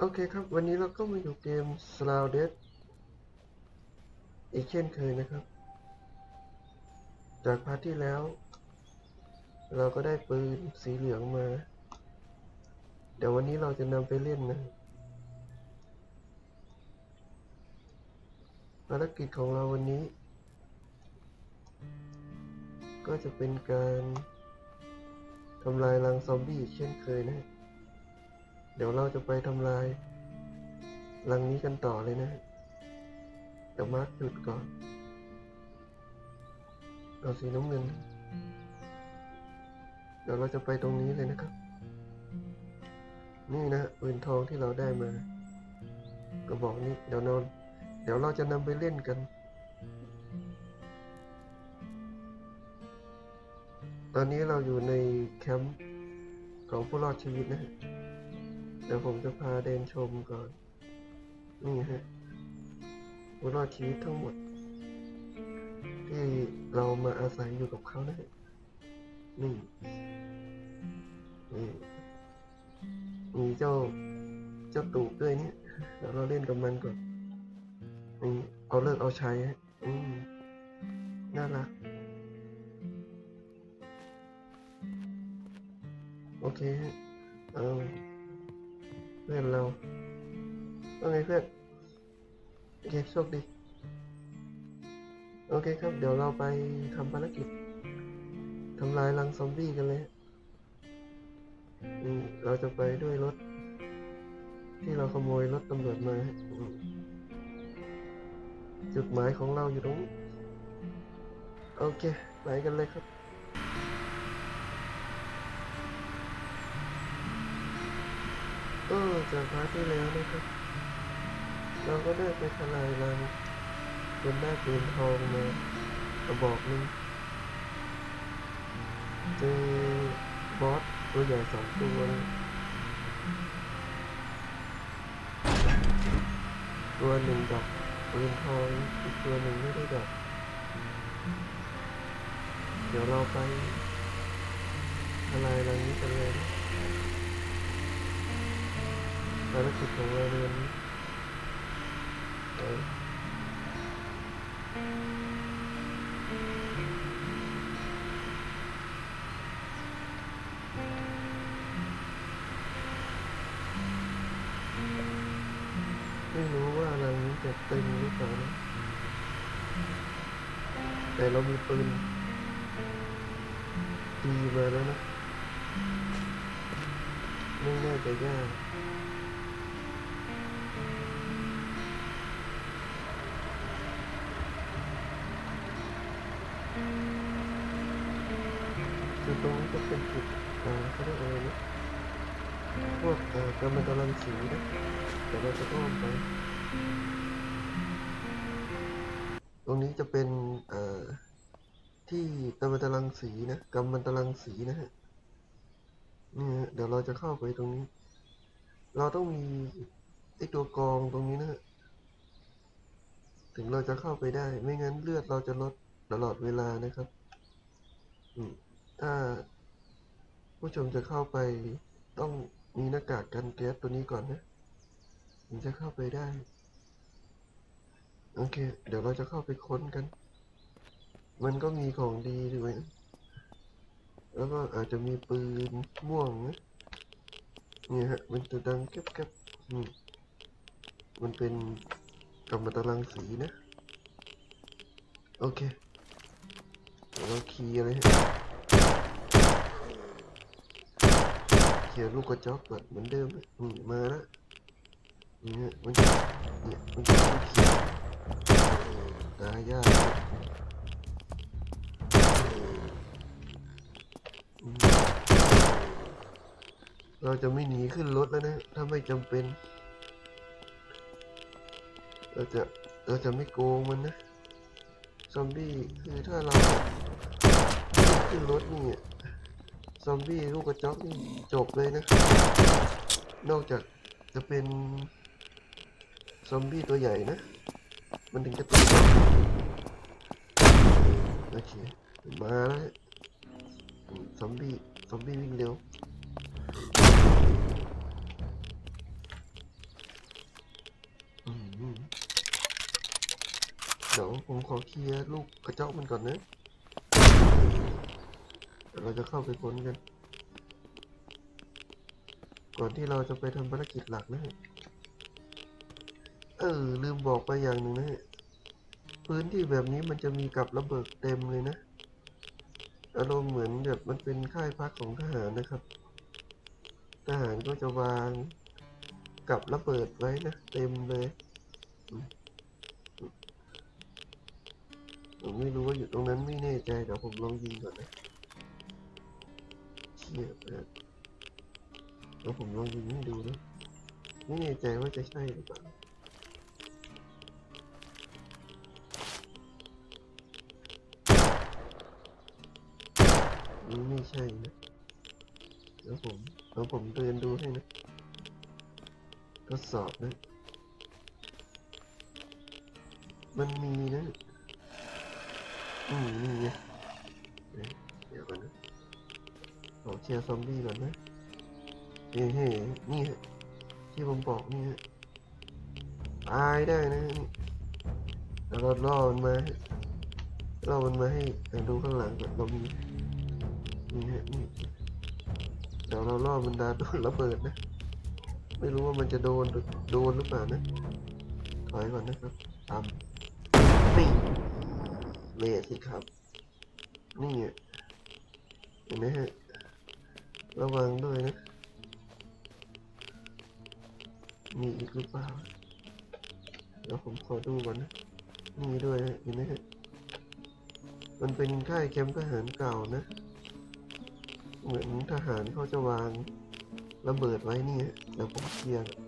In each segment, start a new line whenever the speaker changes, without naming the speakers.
โอเคครับ วันนี้เราก็มาอยู่เกม s l o u d e a d อีกเช่นเคยนะครับ จากพาร์ทที่แล้ว เราก็ได้ปืนสีเหลืองมา เดี๋ยววันนี้เราจะนำไปเล่นนะภารกิจของเราวันนี้ ก็จะเป็นการทำลายรังซอมบี้อีกเช่นเคยนะ เดี๋ยวเราจะไปทำลายรังนี้กันต่อเลยนะเดี๋ยวมาร์คจุดก่อน เอาสีน้ำเงิน เดี๋ยวเราจะไปตรงนี้เลยนะครับ นี่นะปืนทองที่เราได้มากระบอกนี้เดี๋ยวนอน เดี๋ยวเราจะนำไปเล่นกัน ตอนนี้เราอยู่ในแคมป์ของผู้รอดชีวิตนะฮะ เดี๋ยวผมจะพาเดินชมก่อน นี่ฮะผู้รอดชีวิตทั้งหมด ที่เรามาอาศัยอยู่กับเขานะฮะนี่นี่มีเจ้าเจ้าตูบด้วยเนี่ยเดี๋ยวเราเล่นกับมันก่อนนี่เอาเลิกเอาใช้ฮะอืมน่ารักโอเคฮะเอา เพื่อนเราว่าไงเพื่อนโอเคโชคดี โอเคครับ เดี๋ยวเราไปทำภารกิจทำลายรังซอมบี้กันเลยอืมเราจะไปด้วยรถ ที่เราขโมยรถตำรวจมา จุดหมายของเราอยู่ตรงโอเค ไปกันเลยครับ ก็จากพาร์ทที่แล้วนะครับ เราก็ได้ไปทลายรังจนได้ปืนทองมากระบอกนึงเจอบอสตัวใหญ่สองตัวตัวหนึ่งดอกปืนทองอีกตัวหนึ่งไม่ได้ดอกเดี๋ยวเราไปทลายรังนี้กันเลยารกิจของเราในวันนี้ไม่รู้ว่ารังนี้จะเตึงหรือเปล่านะแต่เรามีปืนดีมาแล้วนะไม่น่าจะยาก รงนี้จะเป็นจุดเอ่อเขาเรียกอะไรนะพวกเอ่อกำมะตะลังสีนะเดี๋ยวเราจะอ้อมไป ตรงนี้จะเป็นเอ่อที่กำมะตะลังสีนะกำมะตะลังสีนะฮะนี่ฮะเดี๋ยวเราจะเข้าไปตรงนี้ เราต้องมีไอตัวกรองตรงนี้นะฮะถึงเราจะเข้าไปได้ ไม่งั้นเลือดเราจะลดตลอดเวลานะครับ อืม ถ้าผู้ชมจะเข้าไปต้องมีหน้ากากกันแก๊สตัวนี้ก่อนนะถึงจะเข้าไปได้ โอเค เดี๋ยวเราจะเข้าไปค้นกัน มันก็มีของดีด้วยนะแล้วก็อาจจะมีปืนม่วงนะเนี่ยฮะมันจะดังแก๊บๆอืมมันเป็นกำมะตะลังสีนะ โอเคเดี๋ยวเราคีย์อะไรฮะ เขียนลูกกระจอกก่อนเหมือนเดิมนะอืมาล้วเนี่ยมันจะเนี่ยมันจะไม่เขียนตายยากเราจะไม่หนีขึ้นรถแล้วนะ ถ้าไม่จำเป็น เราจะเราจะไม่โกงมันนะ ซอมบี้คือถ้าเราขึ้นรถนี่ ซอมบี้ลูกกระจอกจบเลยนะครับ นอกจากจะเป็นซอมบี้ตัวใหญ่นะ มันถึงจะเป็นโอเคมาแล้วซอมบี้ซอมบี้วิ่งเร็วเดี๋ยวผมขอเคลียร์ลูกกระจอกมันก่อนนะ เราจะเข้าไปค้นกัน ก่อนที่เราจะไปทำภารกิจหลักนะฮะเออ ลืมบอกไปอย่างหนึ่งนะฮะพื้นที่แบบนี้มันจะมีกับระเบิดเต็มเลยนะอารมณ์เหมือนแบบมันเป็นค่ายพักของทหารนะครับ ทหารก็จะวางกับระเบิดไว้นะเต็มเลยผมไม่รู้ว่าอยู่ตรงนั้นไม่แน่ใจเดี๋ยวผมลองยิงก่อนนะ เชี่ยเปิดเดี๋ยวผมลองยิงให้ดูนะไม่แน่ใจว่าจะใช่หรือเปล่านี่ไม่ใช่นะเดี๋ยวผมเดี๋ยวผมเดินดูให้นะทดสอบนะ มันมีนะอืมนี่ไงเดี๋ยเดี๋ยวก่อนนะ ขอเคลียร์ซอมบี้ก่อนนะเฮ้เฮ้นี่ฮะที่ผมบอกนี่ฮะตายได้นะนี่แล้วเราล่อมันมาล่อมันมาให้ดูข้างหลังก่อนเรามีนี่ฮะนี่เดี๋ยวเราล่อมันดาโดนระเบิดนะ ไม่รู้ว่ามันจะโดนโดนหรือเปล่านะถอยก่อนนะครับตามนี่เละสิครับ นี่อะเห็นไหมฮะ ระวังด้วยนะ มีอีกหรือเปล่าเดี๋ยวผมขอดูก่อนนะมีด้วยเห็นไหมฮะมันเป็นค่ายแคมป์ทหารเก่านะ เหมือนทหารเขาจะวางระเบิดไว้นี่ฮะเดี๋ยวผมเคลียร์ก่อน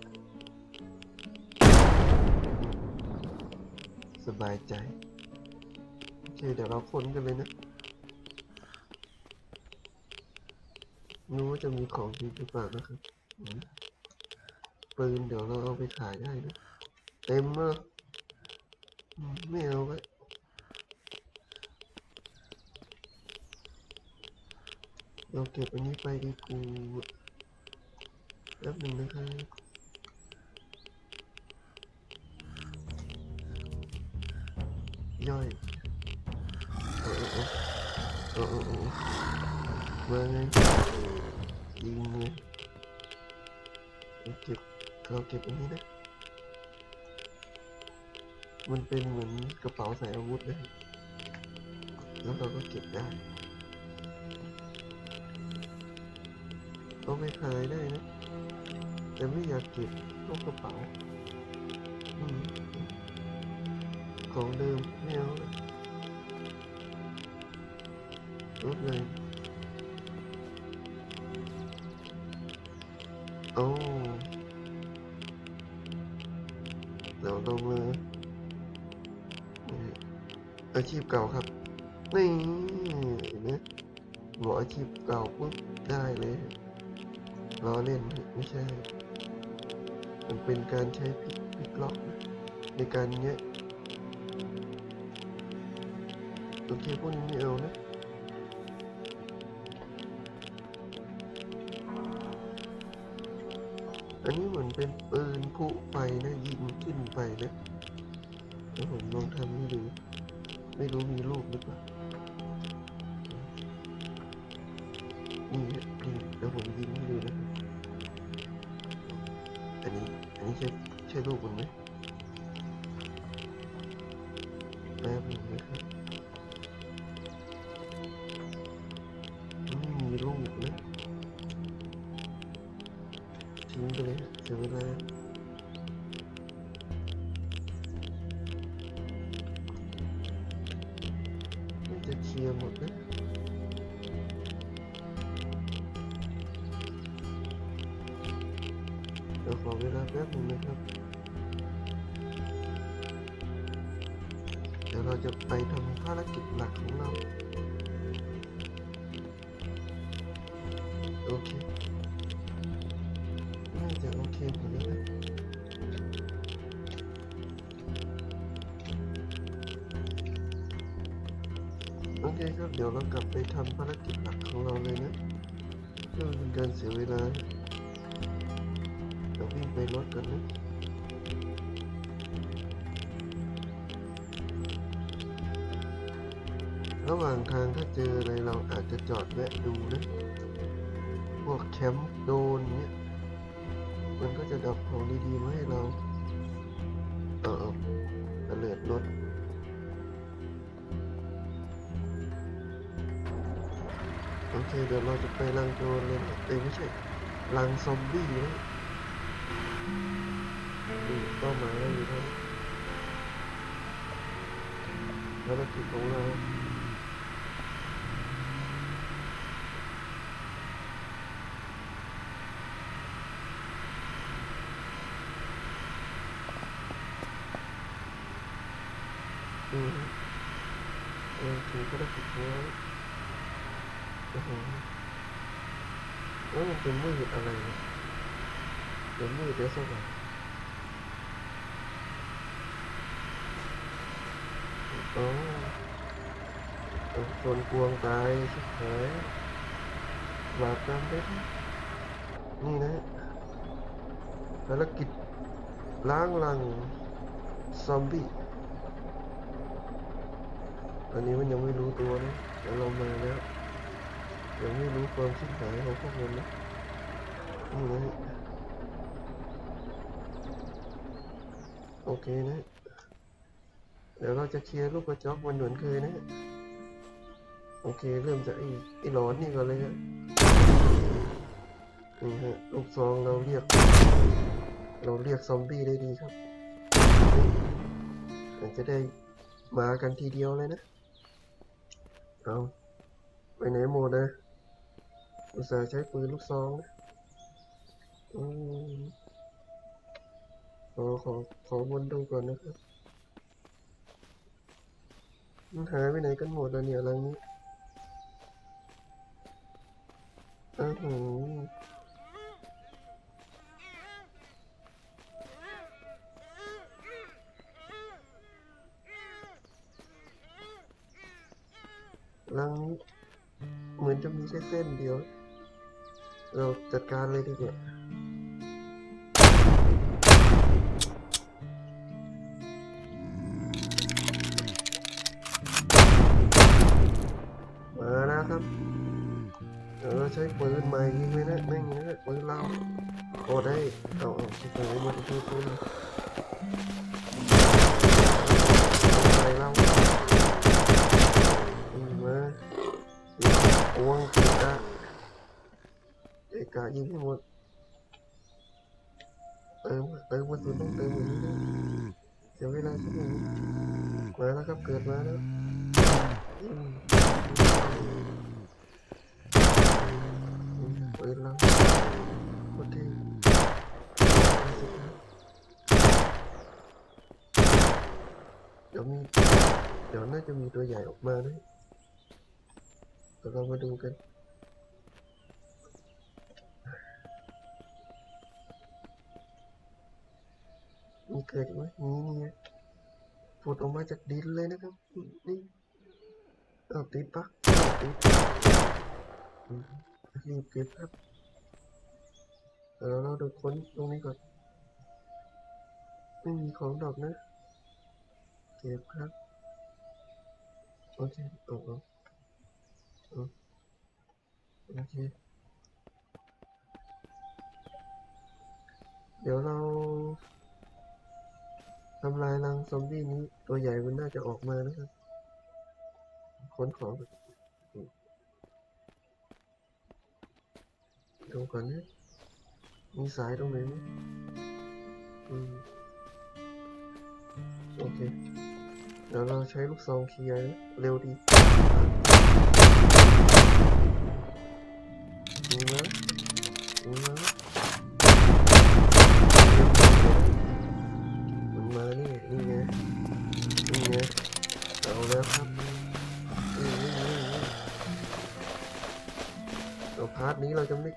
สบายใจ โอเค เดี๋ยวเราค้นกันเลยนะไม่ รู้ว่าจะมีของดีหรือเปล่านะครับปืนเดี๋ยวเราเอาไปขายได้นะเต็มเลยอืมไม่เอาไว้เราเก็บอันนี้ไปดีกูแป๊บหนึ่งนะครับย่อยเออเออเออเออเออมาไงยิ เราเก็บอันนี้นะ มันเป็นเหมือนกระเป๋าใส่อาวุธนะแล้วเราก็เก็บได้เอาไปขายได้นะ แต่ไม่อยากเก็บเข้ากระเป๋าอของเดิมไม่เอาละลดเลยโอ้ อาชีพเก่าครับ นี่เห็นไหมบอกอาชีพเก่าปุ๊บได้เลยล้อเล่นไม่ใช่ มันเป็นการใช้พลิกพลิกล็อกในการแงะโอเคพวกนี้ไม่เอานะอันนี้เหมือนเป็นปืนพุไฟนะยิงขึ้นไปนะเดี๋ยวผมลองทำให้ดู ไม่รู้มีลูกหรือเปล่านี่นี่เดี๋ยวผมยิงให้ดูนะอันนี้ อันนี้ใช่ใช่ลูกมันไหม เราจะไปทำภารกิจหลักของเรา โอเค น่าจะโอเคหมดแล้วนะโอเคครับ เดี๋ยวเรากลับไปทำภารกิจหลักของเราเลยนะเพื่อเป็นการเสียเวลาเดี๋ยววิ่งไปรถกันนะ ระหว่างทางถ้าเจออะไรเราอาจจะจอดแวะดูนะ พวกแคมป์โดนเนี้ย มันก็จะดับของดีๆมาให้เราเออเอเลิดรถโอเคเดี๋ยวเราจะไปรังโจรเลยนเอ้ยไม่ใช่รังซอมบี้นะนี่เป้าหมายเราอยู่เท่านี้ภารกิจของเรา อืมเออถึงภารกิจของเราโอ้โหแล้วมันเป็นมืดอะไรเนี่ยเดี๋ยวมืดเดี๋ยวสว่างอ๋อเออโดนกวงตายชิบหายบาปกรรมได้ดินี่นะภารกิจล้างลังซอมบี้ ตอนนี้มันยังไม่รู้ตัวนะแต่เรามาแล้วยังไม่รู้ความชิบหายของพวกมันนะนี่นะโอเคนะ เดี๋ยวเราจะเคลียร์ลูกกระจอกมันเหมือนเคยนะโอเคเริ่มจากไอ้ไอ้หลอนนี่ก่อนเลยฮะนี่ฮะลูกซองเราเรียก เราเรียกซอมบี้ได้ดีครับมันจะได้มากันทีเดียวเลยนะ เอาไปไหนหมดนะอุตส่าห์ใช้ปืนลูกซองนะอืมขอขอขอวนดูก่อนนะครับมันหายไปไหนกันหมดแล้วเนี่ยอะไรนี้อ้าว หือรังนี้เหมือนจะมีแค่เส้นเดียว เราจัดการเลยดีกว่ามาแล้วครับเดี๋ยวใช้ปืนใหม่ยิงเลยนะไม่งนะปืนเราโอ้ได้เอาเอาชิบหายหมด เกะกะยิงให้หมดเติมเติมกระสุนต้องเติมอย่างนี้นะเสียเวลา เกิดมาแล้วอืมปืนเราโอเคเดี๋ยวมีเดี๋ยวน่าจะมีตัวใหญ่ออกมาด้วยเดี๋ยวเรามาดูกันมีเกิดอีกไหมมีนี่ไงผุดออกมาจากดินเลยนะครับ นี่เอาติดปะติดรีบเก็บครับเดี๋ยวเราดูค้นตรงนี้ก่อน ไม่มีของดอกนะ เก็บครับ โอเคเอาเอาเอาโอเค เดี๋ยวเรา ทำลายรังซอมบี้นี้ตัวใหญ่มันน่าจะออกมานะครับค้นของดูก่อนนะมีสายตรงไหนไหมอืมโอเค เดี๋ยวเราใช้ลูกซองเคลียร์นะเร็วดีมีไหมมีไหม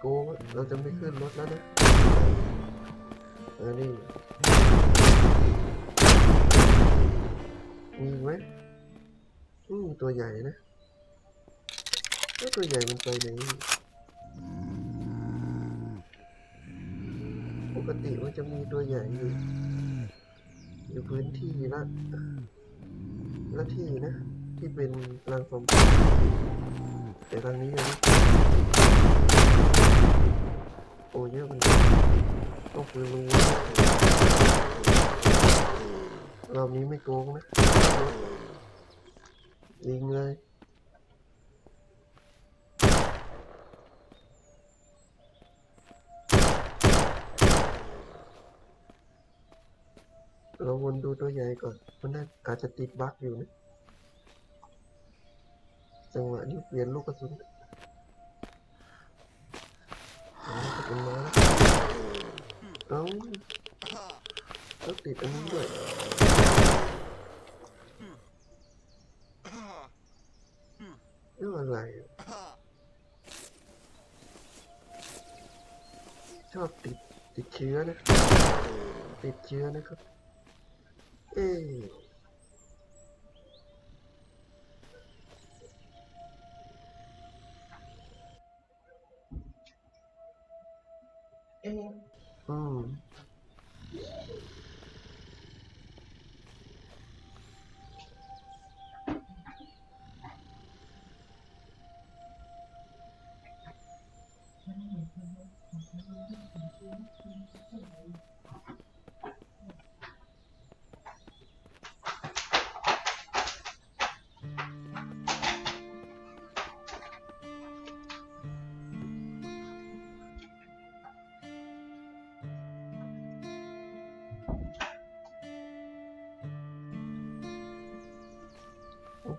กงอะเราจะไม่ขึ้นรถแล้วนะอันนี้มีไหมอืมตัวใหญ่นะแล้วตัวใหญ่มันไปไหนปกติมันจะมีตัวใหญ่อยู่อยู่พื้นที่ละละที่นะ ที่เป็นรังซอมแต่ทางนี้ยัง โอ้เยอะมันต้องปืนลุงรอบนี้ไม่โกงนะยิงเลยเราวนดูตัวใหญ่ก่อน มันน่าอาจจะติดบั๊กอยู่นะ จังหวะนี้เปลี่ยนลูกกระสุน เอาลูกกระสุนมาแล้วเอาแล้วติดอันนี้ด้วยเรื่องอะไร ชอบติดติดเชื้อนะ ติดเชื้อนะครับ เอ๊ะอืมโ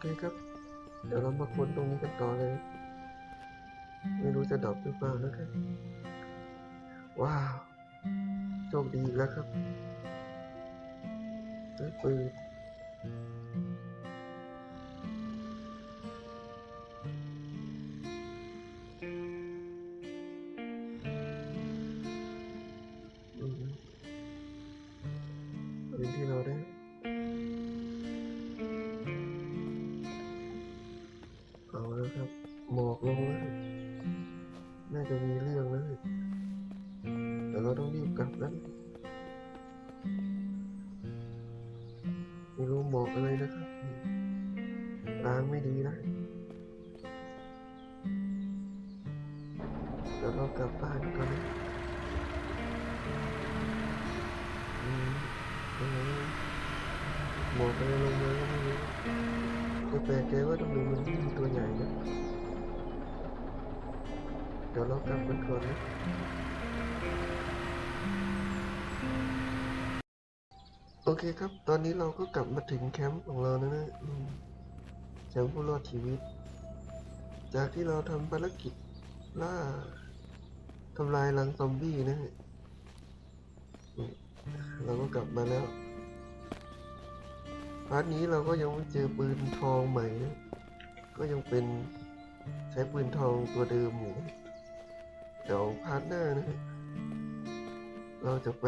เคครับ เดี๋ยวเรามาค้นตรงนี้กันต่อเลย ไม่รู้จะดับหรือเปล่านะครับ ว้าว โชคดีแล้วครับไปืน หมอกลงแล้วน่าจะมีเรื่องแล้วแต่เราต้องรีบกลับแล้วไม่รู้หมอกอะไรนะครับทางไม่ดีนะเดี๋ยวเรากลับบ้านกันหมอกอะไรลงมาก็ไม่รู้แต่แปลกใจว่าตรงนี้มันมีตัวใหญ่นะ เดี๋ยวเรากลับกันก่อนนะโอเคครับ ตอนนี้เราก็กลับมาถึงแคมป์ของเราแล้วนะแคมป์ผู้รอดชีวิต จากที่เราทำภารกิจล่าทำลายรังซอมบี้นะฮะเราก็กลับมาแล้วพาร์ทนี้เราก็ยังไม่เจอปืนทองใหม่นะก็ยังเป็นใช้ปืนทองตัวเดิมอยู่ เดี๋ยวพาร์ทหน้านะเราจะไป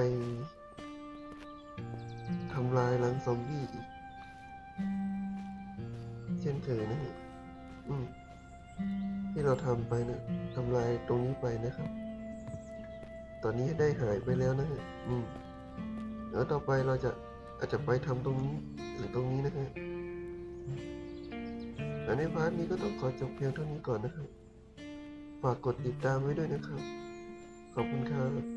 ทำลายรังซอมบี้เช่นเคยนะฮะอืมที่เราทำไปนะทำลายตรงนี้ไปนะครับ ตอนนี้ได้หายไปแล้วนะฮะอืมแล้วต่อไปเราจะอาจจะไปทำตรงนี้หรือตรงนี้นะฮะแต่ในพาร์ทนี้ก็ต้องขอจบเพียงเท่านี้ก่อนนะครับ ฝากกดติดตามไว้ด้วยนะครับ ขอบคุณครับ